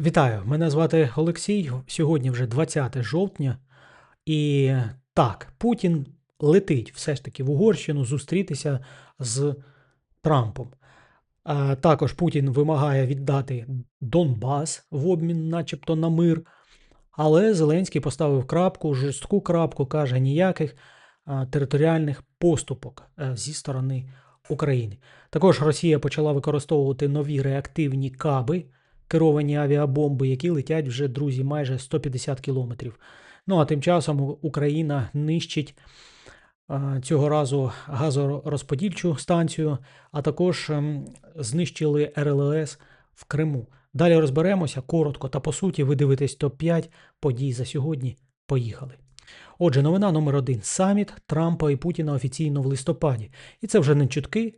Вітаю, мене звати Олексій. Сьогодні вже 20 жовтня. І так, Путін летить все ж таки в Угорщину зустрітися з Трампом. Також Путін вимагає віддати Донбас в обмін, начебто, на мир. Але Зеленський поставив крапку, жорстку крапку, каже, ніяких територіальних поступок зі сторони України. Також Росія почала використовувати нові реактивні каби, керовані авіабомби, які летять вже, друзі, майже 150 кілометрів. Ну а тим часом Україна нищить цього разу газорозподільчу станцію, а також ем, знищили РЛС в Криму. Далі розберемося коротко та по суті, ви дивитесь топ-5 подій за сьогодні. Поїхали. Отже, новина номер один. Саміт Трампа і Путіна офіційно в листопаді. І це вже не чутки.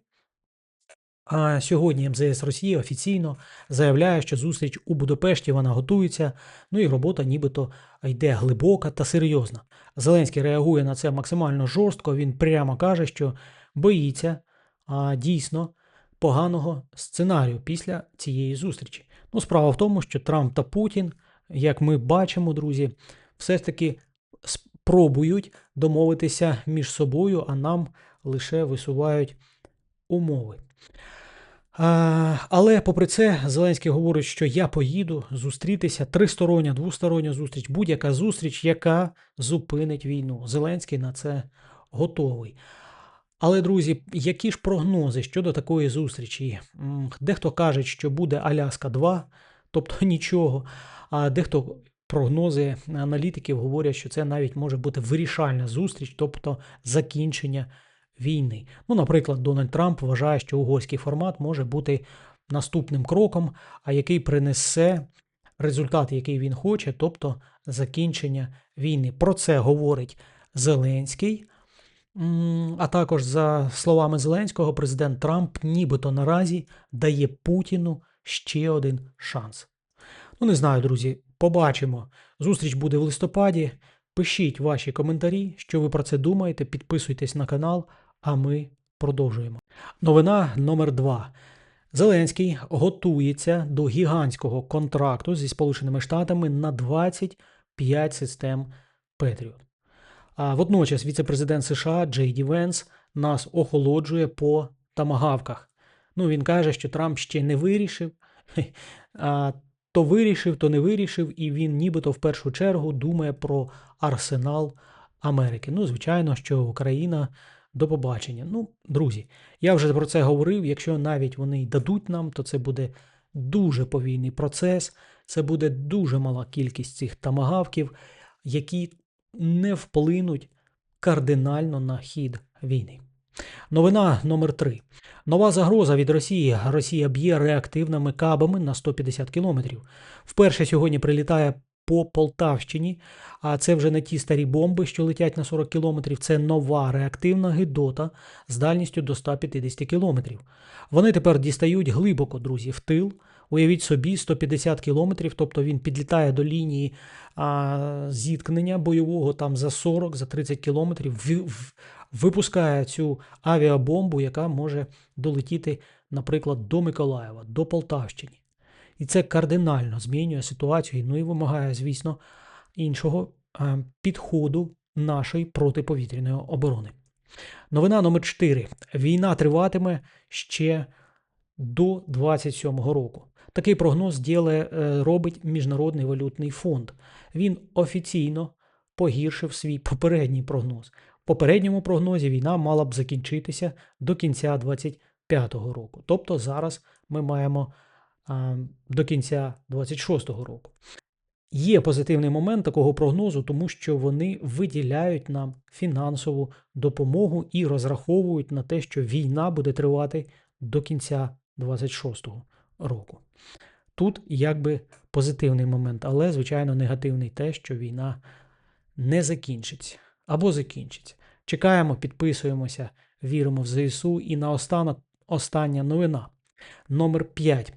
А сьогодні МЗС Росії офіційно заявляє, що зустріч у Будапешті вона готується, ну і робота нібито йде глибока та серйозна. Зеленський реагує на це максимально жорстко. Він прямо каже, що боїться а, дійсно поганого сценарію після цієї зустрічі. Ну, справа в тому, що Трамп та Путін, як ми бачимо, друзі, все ж таки спробують домовитися між собою, а нам лише висувають умови. А, але попри це, Зеленський говорить, що я поїду зустрітися тристороння, двостороння зустріч, будь-яка зустріч, яка зупинить війну. Зеленський на це готовий. Але, друзі, які ж прогнози щодо такої зустрічі? Дехто каже, що буде Аляска 2, тобто нічого. А дехто прогнози аналітиків говорять, що це навіть може бути вирішальна зустріч, тобто закінчення війни. Ну, наприклад, Дональд Трамп вважає, що угорський формат може бути наступним кроком, а який принесе результат, який він хоче, тобто закінчення війни. Про це говорить Зеленський. А також, за словами Зеленського, президент Трамп нібито наразі дає Путіну ще один шанс. Ну, не знаю, друзі, побачимо. Зустріч буде в листопаді. Пишіть ваші коментарі, що ви про це думаєте, підписуйтесь на канал, а ми продовжуємо. Новина номер 2 Зеленський готується до гігантського контракту зі Сполученими Штатами на 25 систем Петріот. А водночас віце-президент США Джей Ді Венс нас охолоджує по тамагавках. Ну, він каже, що Трамп ще не вирішив, то вирішив, то не вирішив, і він нібито в першу чергу думає про арсенал Америки. Ну, звичайно, що Україна до побачення. Ну, друзі, я вже про це говорив. Якщо навіть вони й дадуть нам, то це буде дуже повільний процес, це буде дуже мала кількість цих тамагавків, які не вплинуть кардинально на хід війни. Новина номер 3 Нова загроза від Росії. Росія б'є реактивними кабами на 150 кілометрів. Вперше сьогодні прилітає по Полтавщині, а це вже не ті старі бомби, що летять на 40 кілометрів. Це нова реактивна гидота з дальністю до 150 кілометрів. Вони тепер дістають глибоко, друзі, в тил. Уявіть собі, 150 кілометрів, тобто він підлітає до лінії а, зіткнення бойового там за 40, за 30 кілометрів, в, в, випускає цю авіабомбу, яка може долетіти, наприклад, до Миколаєва, до Полтавщини. І це кардинально змінює ситуацію, ну і вимагає, звісно, іншого підходу нашої протиповітряної оборони. Новина номер 4. Війна триватиме ще до 27-го року. Такий прогноз діле, робить Міжнародний валютний фонд. Він офіційно погіршив свій попередній прогноз. В попередньому прогнозі війна мала б закінчитися до кінця 25-го року. Тобто зараз ми маємо до кінця 26-го року. Є позитивний момент такого прогнозу, тому що вони виділяють нам фінансову допомогу і розраховують на те, що війна буде тривати до кінця 26-го року. Тут якби позитивний момент, але, звичайно, негативний те, що війна не закінчиться або закінчиться. Чекаємо, підписуємося, віримо в ЗСУ. І наостанок остання новина. Номер 5.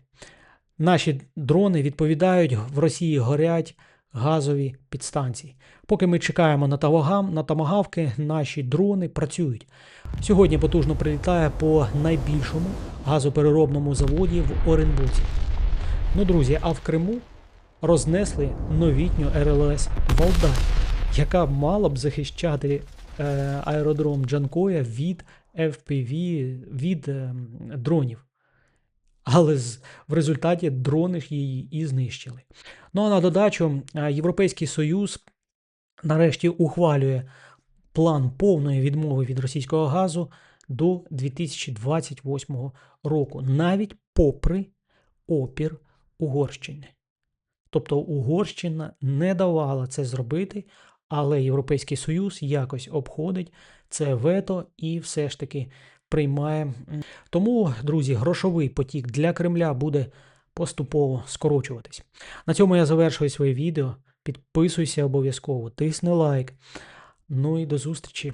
Наші дрони відповідають, в Росії горять газові підстанції. Поки ми чекаємо на тавагам, на тамагавки, наші дрони працюють. Сьогодні потужно прилітає по найбільшому газопереробному заводі в Оренбурзі. Ну, друзі, а в Криму рознесли новітню РЛС Валдай, яка мала б захищати е, аеродром Джанкоя від FPV, від е, дронів. Але в результаті дрони ж її і знищили. Ну а на додачу, е, Європейський Союз нарешті ухвалює план повної відмови від російського газу до 2028 року, навіть попри опір Угорщини. Тобто Угорщина не давала це зробити, але Європейський Союз якось обходить це вето і все ж таки приймає. Тому, друзі, грошовий потік для Кремля буде поступово скорочуватись. На цьому я завершую своє відео. Підписуйся обов'язково, тисни лайк. Ну і до зустрічі